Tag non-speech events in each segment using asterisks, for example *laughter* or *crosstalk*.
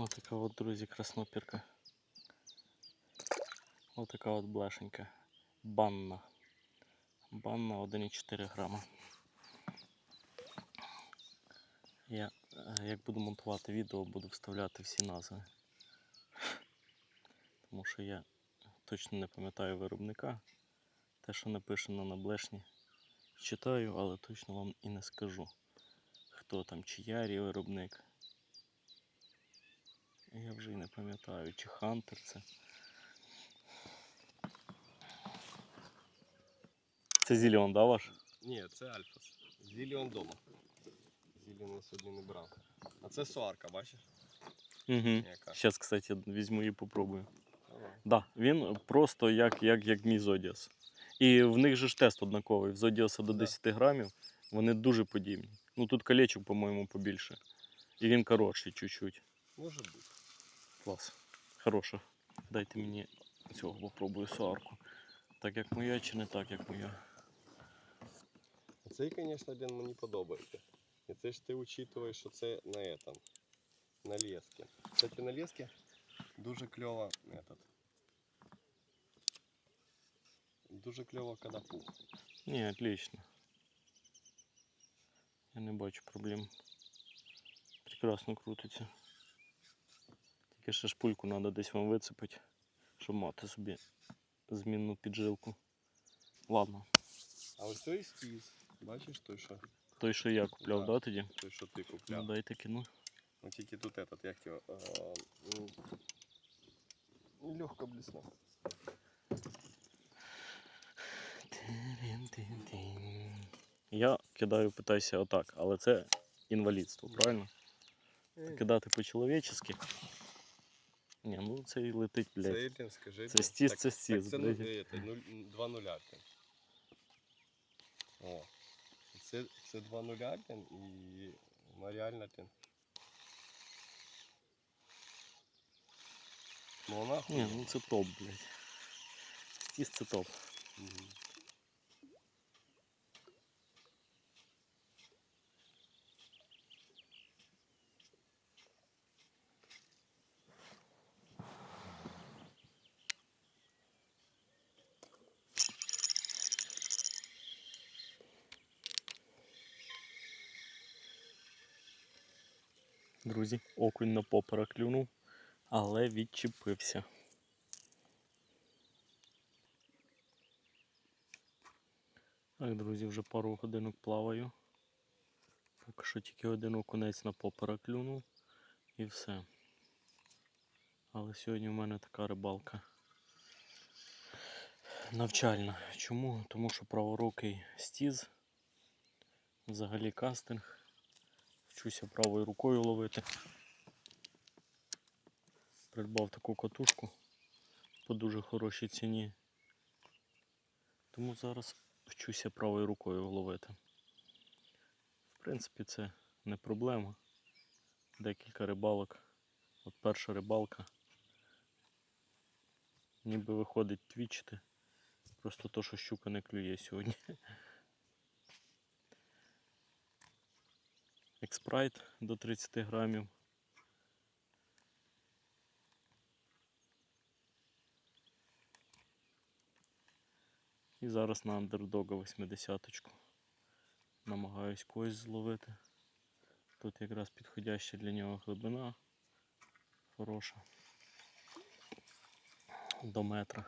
Ось така от, друзі, краснопірка. Ось така от блешенька. Банна. Банна 1,4 грама. Я, як буду монтувати відео, буду вставляти всі назви. Тому що я точно не пам'ятаю виробника. Те, що написано на блешні, читаю, але точно вам і не скажу. Хто там, чи виробник. Я вже і не пам'ятаю, чи Хантер це. Це Зіліон, да, ваш? Ні, це Альфас. Зіліон дома. Зіліон я сьогодні не брав. А це суарка, бачиш? Угу. Зараз, кстати, візьму і попробую. Давай. Да, він просто як, як, як мій Зодіас. І в них же ж тест однаковий. В Зодіаса до Да. 10 грамів вони дуже подібні. Ну тут колечок, по-моєму, побільше. І він коротший чуть-чуть. Може бути. Клас. Хороша. Дайте мені цього попробую суарку. Так як моя чи не так, як моя. Цей, звісно, один мені подобається. І це ж ти учитуєш, що це на этом, на леске. Кстати, на леске дуже кльово этот. Дуже кльово кадапух. Ні, отлично. Я не бачу проблем. Прекрасно крутиться. Тільки ще шпульку треба десь вам вицепити, щоб мати собі змінну піджилку. Ладно, А ось той стіз. Бачиш той, що, той, що я купляв, Да. да, тоді? той, що ти Ну, купляв. дайте кину. Ну тільки тут этот, як його. е, ну, Легко блеснув. Я кидаю, питаюся отак, але це інвалідство, правильно? Кидати по-чоловічески. Ні, ну це і летить, блядь. Це Іллін, скажи. Це стіз, Так- це стіз, Так це блядь. ну, это, нуль- два нуля. блін. О. Це, це два нуля блін, і блін. Ну вона Ні, ну це топ, блядь. Стіс це топ. Мгм. Друзі, окунь на попера клюнув, але відчепився. Так, друзі, вже пару годинок плаваю. Поки що тільки один окунець на попера клюнув і все. Але сьогодні в мене така рибалка навчальна. Чому? Тому що праворукий стіз, взагалі кастинг. Вчуся правою рукою ловити. Придбав таку катушку по дуже хорошій ціні. Тому зараз вчуся правою рукою ловити. В принципі, це не проблема. Декілька рибалок. От перша рибалка. Ніби виходить твічити. Просто то, що щука не клює сьогодні. *laughs* Експрайт до 30 грамів. І зараз на андердога 80-ку. Намагаюсь когось зловити. Тут якраз підходяща для нього глибина. Хороша. До метра.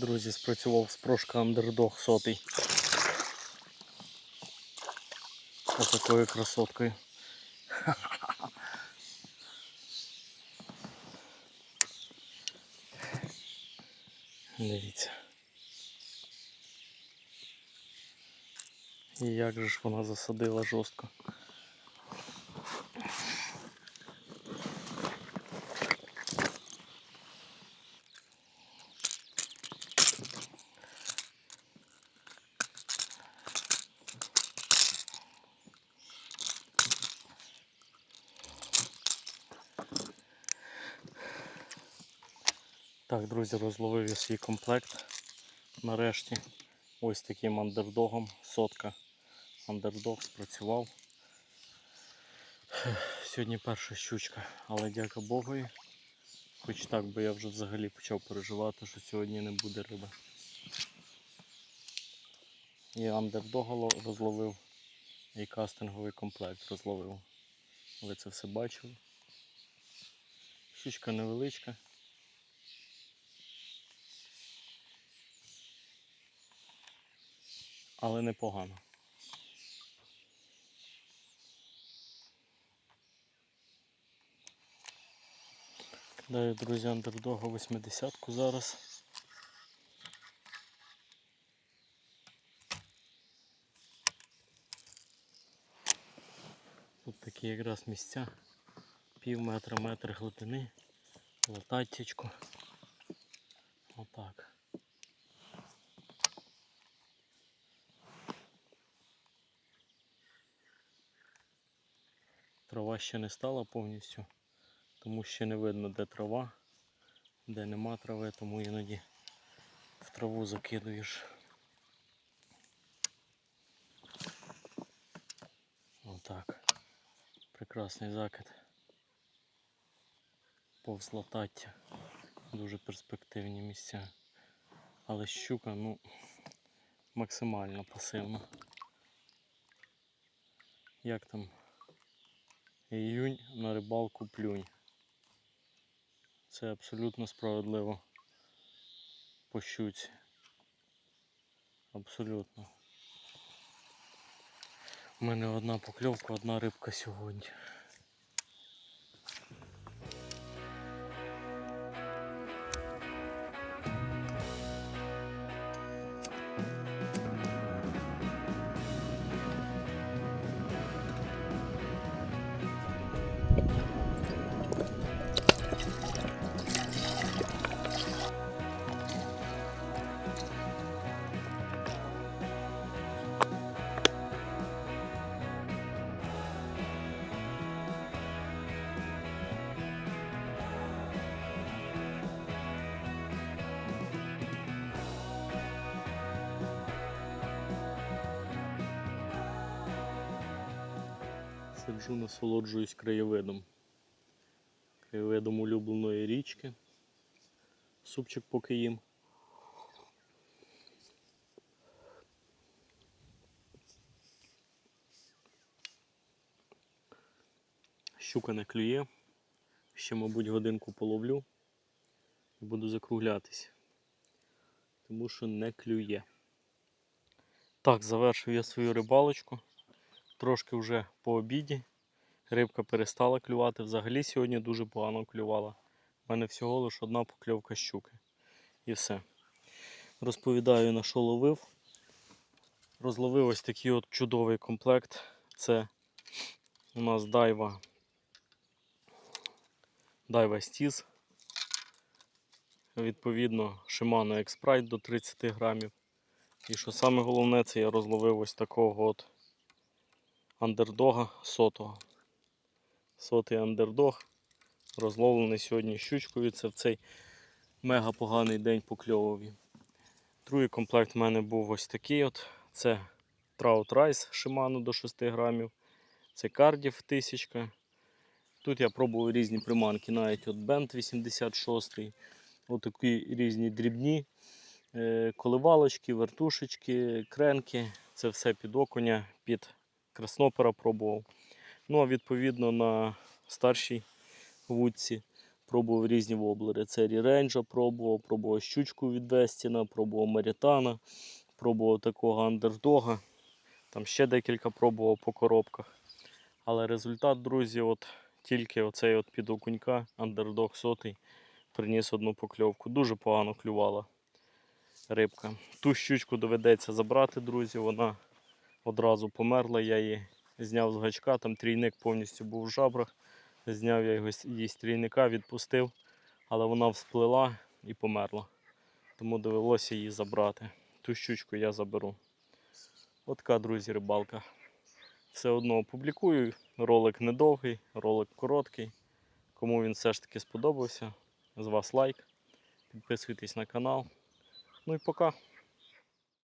Друзі, спрацював спрошка Underdog сотий. Ось такою красоткою. *laughs* Дивіться. І як же ж вона засадила жорстко. Так, друзі, розловив я свій комплект. Нарешті ось таким андердогом. Сотка андердог спрацював. Сьогодні перша щучка, але дяка Богу. Хоч так би я вже взагалі почав переживати, що сьогодні не буде риби. І андердога розловив, і кастинговий комплект розловив. Ви це все бачили. Щучка невеличка. Але непогано. Даю, друзі, андердога 80-ку зараз. Тут такі якраз місця. Пів метра, метр глибини. Лататечко. Отак. Трава ще не стала повністю, тому ще не видно, де трава, де нема трави, тому іноді в траву закидуєш. Отак. Прекрасний закид. Повз латаття. Дуже перспективні місця. Але щука, ну, максимально пасивна. Як там Іюнь на рибалку плюнь. Це абсолютно справедливо по. Абсолютно. У мене одна покльовка, одна рибка сьогодні. Сиджу, насолоджуюсь краєвидом. Краєвидом улюбленої річки. Супчик поки їм. Щука не клює. Ще, мабуть, годинку половлю і буду закруглятись. Тому що не клює. Так, завершив я свою рибалочку. Трошки вже по обіді. Рибка перестала клювати. Взагалі сьогодні дуже погано клювала. У мене всього лише одна покльовка щуки. І все. Розповідаю на що ловив. Розловив ось такий от чудовий комплект. Це у нас дайва. Дайва Стіз. Відповідно, Shimano X-Prite до 30 грамів. І що саме головне, це я розловив ось такого от андердога сотого. Сотий андердог. Розловлений сьогодні щучкою. Це в цей мега поганий день по кльовові. Другий комплект в мене був ось такий. от. Це Trout Rice Shimano до 6 грамів. Це Cardiff 1000. Тут я пробував різні приманки, навіть от Bend 86. Отакі різні дрібні. Е, Коливалочки, вертушечки, кренки. Це все під окуня, під краснопера пробував. Ну а відповідно на старшій вудці пробував різні воблери. Це ріренджа пробував, пробував щучку від Вестіна, пробував Марітана, пробував такого андердога. Там ще декілька пробував по коробках. Але результат, друзі, от тільки оцей от під окунька, андердог сотий, приніс одну покльовку. Дуже погано клювала рибка. Ту щучку доведеться забрати, друзі. Вона одразу померла. Я її зняв з гачка, там трійник повністю був в жабрах. Зняв я його з трійника, відпустив, але вона всплила і померла. Тому довелося її забрати. Ту щучку я заберу. От така, друзі, рибалка. Все одно опублікую. Ролик недовгий, ролик короткий. Кому він все ж таки сподобався, з вас лайк. Підписуйтесь на канал. Ну і пока.